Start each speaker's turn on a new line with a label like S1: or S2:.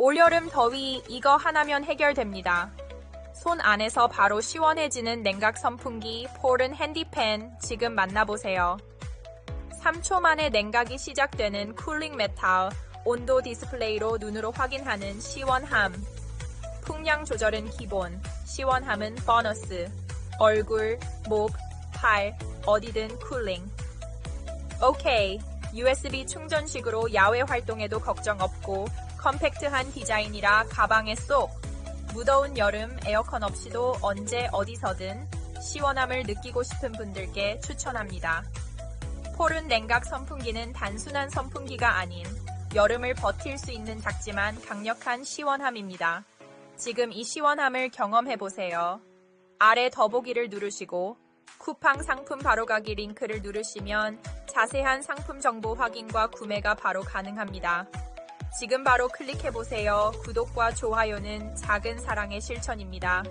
S1: 올여름 더위 이거 하나면 해결됩니다. 손 안에서 바로 시원해지는 냉각 선풍기 폴은 핸디팬 지금 만나보세요. 3초 만에 냉각이 시작되는 쿨링 메탈 온도 디스플레이로 눈으로 확인하는 시원함. 풍량 조절은 기본, 시원함은 보너스. 얼굴, 목, 팔, 어디든 쿨링. 오케이. USB 충전식으로 야외 활동에도 걱정 없고 컴팩트한 디자인이라 가방에 쏙. 무더운 여름 에어컨 없이도 언제 어디서든 시원함을 느끼고 싶은 분들께 추천합니다. 폴은 냉각 선풍기는 단순한 선풍기가 아닌 여름을 버틸 수 있는 작지만 강력한 시원함입니다. 지금 이 시원함을 경험해 보세요. 아래 더보기를 누르시고 쿠팡 상품 바로가기 링크를 누르시면 자세한 상품 정보 확인과 구매가 바로 가능합니다. 지금 바로 클릭해 보세요. 구독과 좋아요는 작은 사랑의 실천입니다.